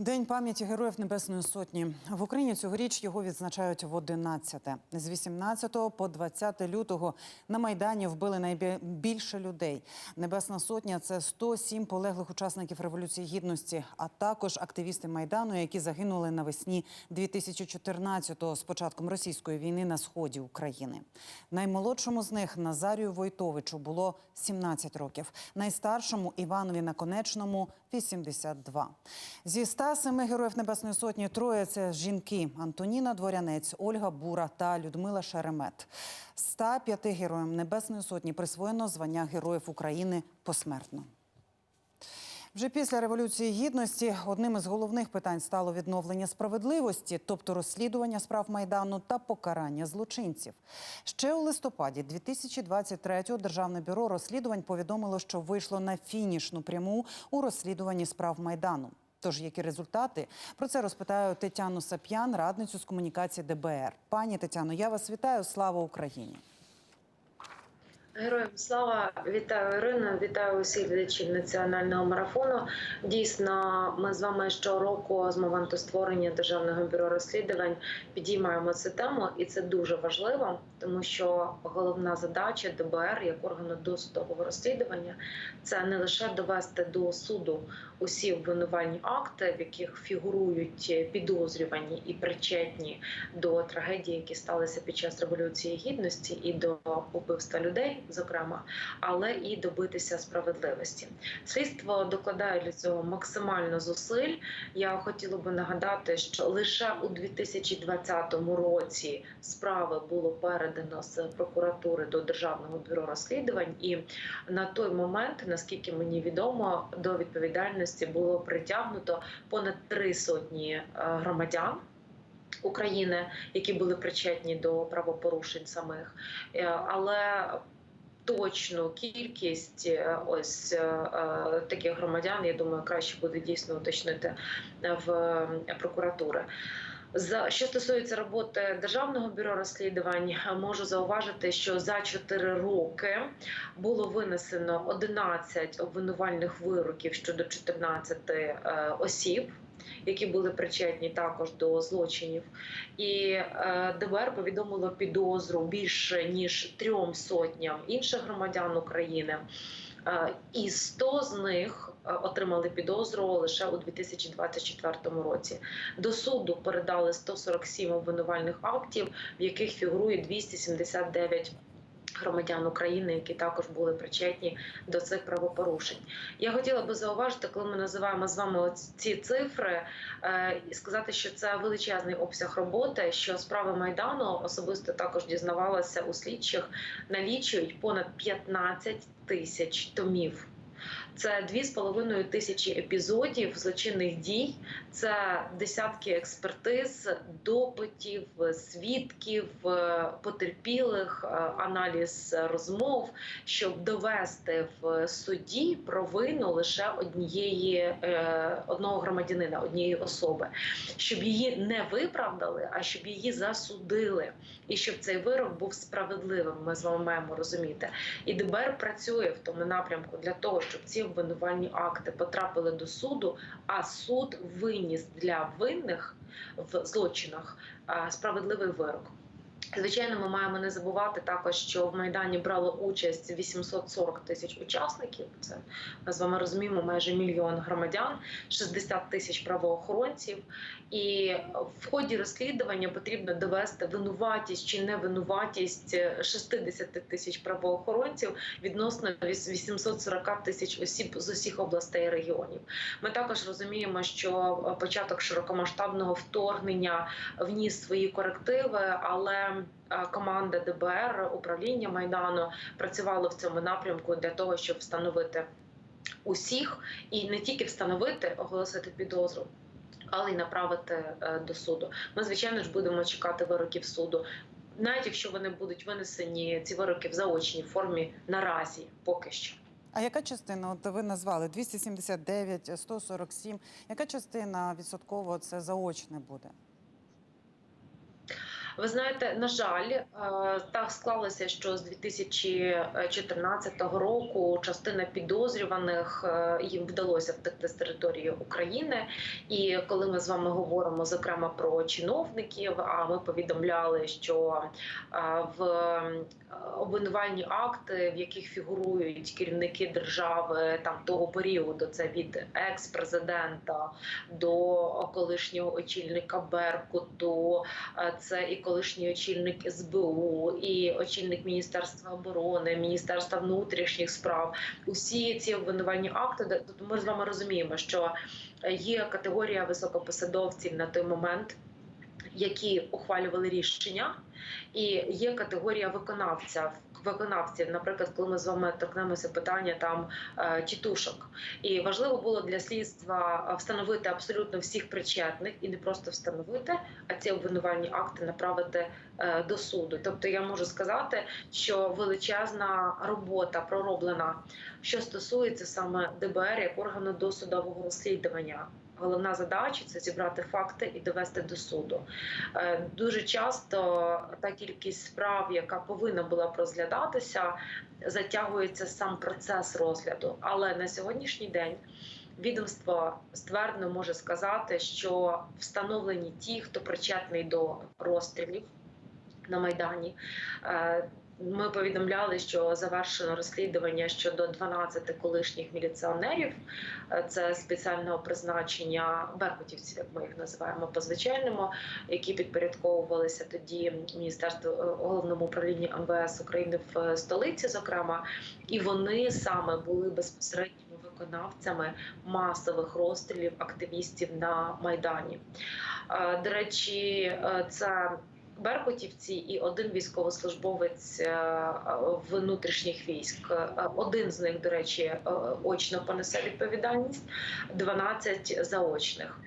День пам'яті героїв Небесної Сотні в Україні цьогоріч його відзначають в 11-те. З 18 по 20 лютого на майдані вбили найбільше людей. Небесна Сотня це 107 полеглих учасників революції гідності, а також активісти майдану, які загинули навесні 2014-го з початком російської війни на сході України. Наймолодшому з них Назарію Войтовичу було 17 років, найстаршому Іванові Наконечному 82. Зі 107 героїв Небесної Сотні троє це жінки Антоніна Дворянець, Ольга Бура та Людмила Шеремет. 105 героям Небесної Сотні присвоєно звання Героїв України посмертно. Вже після революції гідності одним із головних питань стало відновлення справедливості, тобто розслідування справ майдану та покарання злочинців. Ще у листопаді 2023-го Державне бюро розслідувань повідомило, що вийшло на фінішну пряму у розслідуванні справ майдану. Тож, які результати про це розпитаю Тетяну Сап'ян, радницю з комунікації ДБР. Пані Тетяно, я вас вітаю. Слава Україні! Героям слава. Вітаю Ірина, вітаю усіх глядачів національного марафону. Дійсно, ми з вами щороку з моменту створення державного бюро розслідувань підіймаємо цю тему, і це дуже важливо, тому що головна задача ДБР як органу досудового розслідування це не лише довести до суду усі обвинувальні акти, в яких фігурують підозрювані і причетні до трагедії, які сталися під час революції гідності, і до убивства людей зокрема, але і добитися справедливості. Слідство докладає для цього максимально зусиль. Я хотіла би нагадати, що лише у 2020 році справи було передано з прокуратури до державного бюро розслідувань, і на той момент, наскільки мені відомо, до відповідальності було притягнуто понад три сотні е, громадян. України, які були причетні до правопорушень самих, Е, але точну кількість е, ось таких громадян, я думаю, краще буде дійсно уточнити в прокуратури. За що стосується роботи державного бюро розслідувань, можу зауважити, що за 4 роки було винесено 11 обвинувальних вироків щодо 14 е, осіб. Які були причетні також до злочинів, і е, ДБР повідомило підозру більше ніж трьом сотням інших громадян України. Е, І 100 з них отримали підозру лише у 2024 році. До суду передали 147 обвинувальних актів, в яких фігурує 279 громадян України, які також були причетні до цих правопорушень. Я хотіла би зауважити, коли ми називаємо з вами ці цифри, е, і сказати, що це величезний обсяг роботи. Що справи майдану особисто також дізнавалася у слідчих, налічують понад 15 тисяч томів. Це 2,5 тисячі епізодів злочинних дій, це десятки експертиз, допитів, свідків, е, потерпілих, е, аналіз розмов, щоб довести в суді провину лише однієї е, одного громадянина, однієї особи, щоб її не виправдали, а щоб її засудили, і щоб цей вирок був справедливим. Ми з вами маємо розуміти. І ДБР працює в тому напрямку для того, щоб ці обвинувальні акти потрапили до суду, а суд виніс для винних в злочинах справедливий вирок. Звичайно, ми маємо не забувати також, що в майдані брало участь 840 тисяч учасників. Це ми з вами розуміємо майже мільйон громадян, 60 тисяч правоохоронців. І в ході розслідування потрібно довести винуватість чи невинуватість 60 тисяч правоохоронців відносно 840 тисяч осіб з усіх областей і регіонів. Ми також розуміємо, що початок широкомасштабного вторгнення вніс свої корективи, але команда ДБР управління майдану працювало в цьому напрямку для того, щоб встановити усіх і не тільки встановити, оголосити підозру. Але й направити е, до суду. Ми звичайно ж будемо чекати вироків суду, навіть якщо вони будуть винесені ці вироки в заочній формі наразі, поки що. А яка частина? От ви назвали 279, 147. Яка частина відсотково це заочне буде? Ви знаєте, на жаль, е, так склалося, що з 2014 року частина підозрюваних е, їм вдалося втекти з території України. І коли ми з вами говоримо зокрема про чиновників, а ми повідомляли, що е, в обвинувальні акти, в яких фігурують керівники держави там того періоду, це від екс-президента до колишнього очільника Беркуту, це і колишній очільник СБУ, і очільник Міністерства оборони, Міністерства внутрішніх справ. Усі ці обвинувальні акти, тут ми з вами розуміємо, що є категорія високопосадовців на той момент. Які ухвалювали рішення, і є категорія виконавця виконавців. Наприклад, коли ми з вами торкнемося питання там е, тітушок, і важливо було для слідства встановити абсолютно всіх причетних і не просто встановити, а ці обвинувальні акти направити е, до суду. Тобто, я можу сказати, що величезна робота пророблена, що стосується саме ДБР як органу досудового розслідування. Головна задача це зібрати факти і довести до суду. Е, Дуже часто та кількість справ, яка повинна була розглядатися, затягується сам процес розгляду. Але на сьогоднішній день відомство ствердно може сказати, що встановлені ті, хто причетний до розстрілів на майдані. Ми повідомляли, що завершено розслідування щодо 12 колишніх міліціонерів. Е, Це спеціального призначення беркутівців, як ми їх називаємо по звичайному, які підпорядковувалися тоді міністерству е, головному управлінню МВС України в е, столиці, зокрема, і вони саме були безпосередніми виконавцями масових розстрілів активістів на майдані. До речі, це Беркутівці і один військовослужбовець е, внутрішніх військ. Е, Один з них, до речі, е, очно понесе відповідальність, 12 заочних.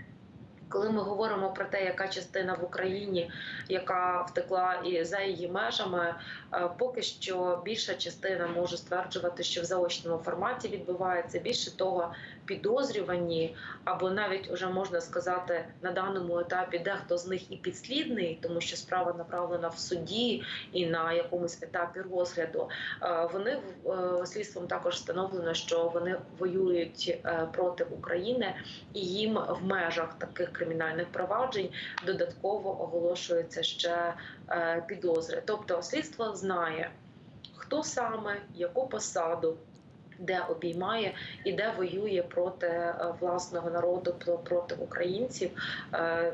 Коли ми говоримо про те, яка частина в Україні, яка втекла і за її межами, е, поки що більша частина може стверджувати, що в заочному форматі відбувається більше того, підозрювані, або навіть уже можна сказати на даному етапі, дехто з них і підслідний, тому що справа направлена в суді і на якомусь етапі розгляду. Е, Вони е, слідством також встановлено, що вони воюють проти України, і їм в межах таких кримінальних проваджень додатково оголошується ще е, підозри. Тобто слідство знає, хто саме, яку посаду. Де обіймає і де воює проти е, власного народу, про- проти українців, е,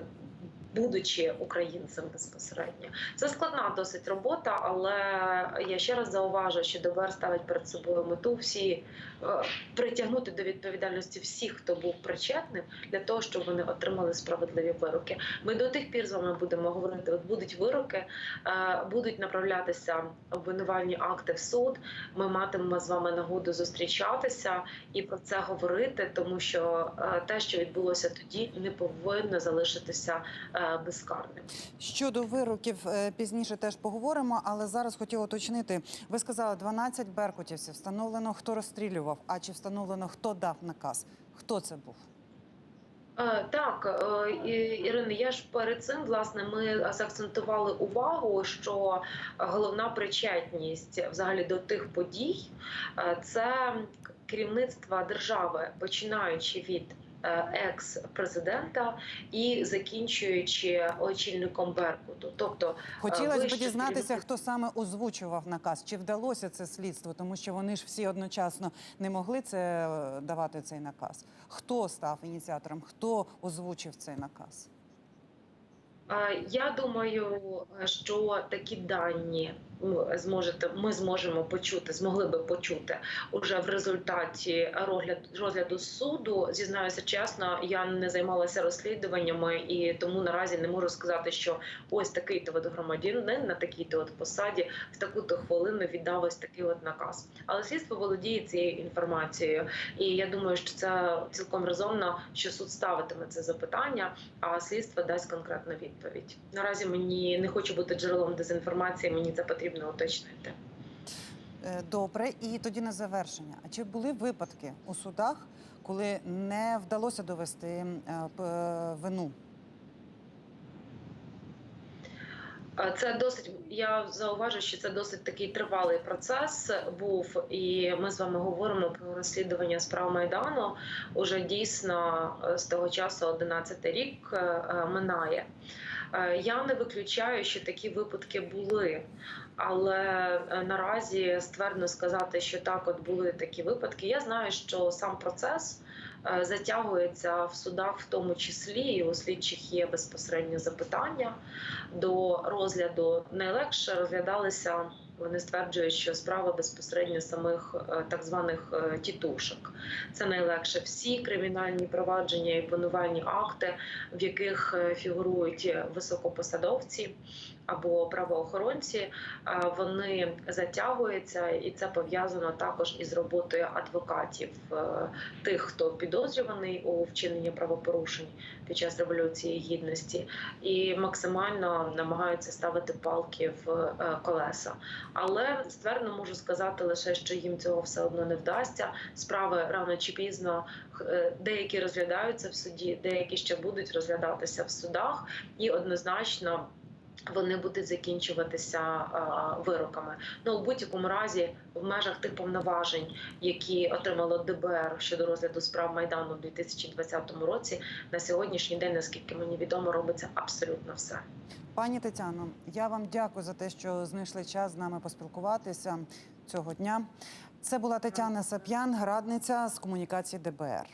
будучи українцем безпосередньо. Це складна досить робота, але я ще раз зауважу, що ДБР ставить перед собою мету всі е, притягнути до відповідальності всіх, хто був причетним, для того, щоб вони отримали справедливі вироки. Ми до тих пір з вами будемо говорити. От будуть вироки, е, будуть направлятися обвинувальні акти в суд. Ми матимемо з вами нагоду зустрічатися і про це говорити, тому що е, те, що відбулося тоді, не повинно залишитися безкарним. Щодо вироків е, пізніше теж поговоримо, але зараз хотіла уточнити. Ви сказали 12 беркутівців. Встановлено, хто розстрілював, а чи встановлено, хто дав наказ? Хто це був? Е, Так, е, Ірина, я ж перед цим власне ми заакцентували увагу, що головна причетність взагалі до тих подій це керівництво держави, починаючи від екс-президента і закінчуючи очільником Беркуту. Тобто Хотілося б дізнатися, хто саме озвучував наказ, чи вдалося це слідство, тому що вони ж всі одночасно не могли це е, давати цей наказ. Хто став ініціатором? Хто озвучив цей наказ? Е, Я думаю, що такі дані зможете, ми зможемо почути, змогли би почути уже в результаті розгляду розгляду суду. Зізнаюся чесно, я не займалася розслідуваннями і тому наразі не можу сказати, що ось такий то от громадянин на такій то посаді в таку то хвилину віддав ось такий от наказ. Але слідство володіє цією інформацією, і я думаю, що це цілком резонно, що суд ставитиме це запитання, а слідство дасть конкретну відповідь. Наразі мені не хочу бути джерелом дезінформації. Мені це потрібно уточнити. Е, Добре, і тоді на завершення. А чи були випадки у судах, коли не вдалося довести е, вину? Е, Це досить. Я зауважу, що це досить такий тривалий процес був, і ми з вами говоримо про розслідування справ майдану. Уже дійсно з того часу 11 рік минає. Е, Я не виключаю, що такі випадки були, але е, наразі ствердно сказати, що так, от були такі випадки. Я знаю, що сам процес е, затягується в судах, в тому числі і у слідчих є безпосередньо запитання до розгляду. Найлегше розглядалися. Вони стверджують, що справа безпосередньо самих е, так званих е, тітушок. Це найлегше. Всі кримінальні провадження і панувальні акти, в яких е, фігурують високопосадовці або правоохоронці, е, вони затягуються, і це пов'язано також із роботою адвокатів е, тих, хто підозрюваний у вчиненні правопорушень під час революції гідності, і максимально намагаються ставити палки в е, колеса. Але ствердно можу сказати лише, що їм цього все одно не вдасться. Справи рано чи пізно деякі розглядаються в суді, деякі ще будуть розглядатися в судах, і однозначно. Вони будуть закінчуватися а, вироками. Ну у будь-якому разі, в межах тих повноважень, які отримало ДБР щодо розгляду справ майдану у 2020 році, на сьогоднішній день, наскільки мені відомо, робиться абсолютно все. Пані Тетяно, я вам дякую за те, що знайшли час з нами поспілкуватися цього дня. Це була Тетяна Сап'ян, радниця з комунікації ДБР.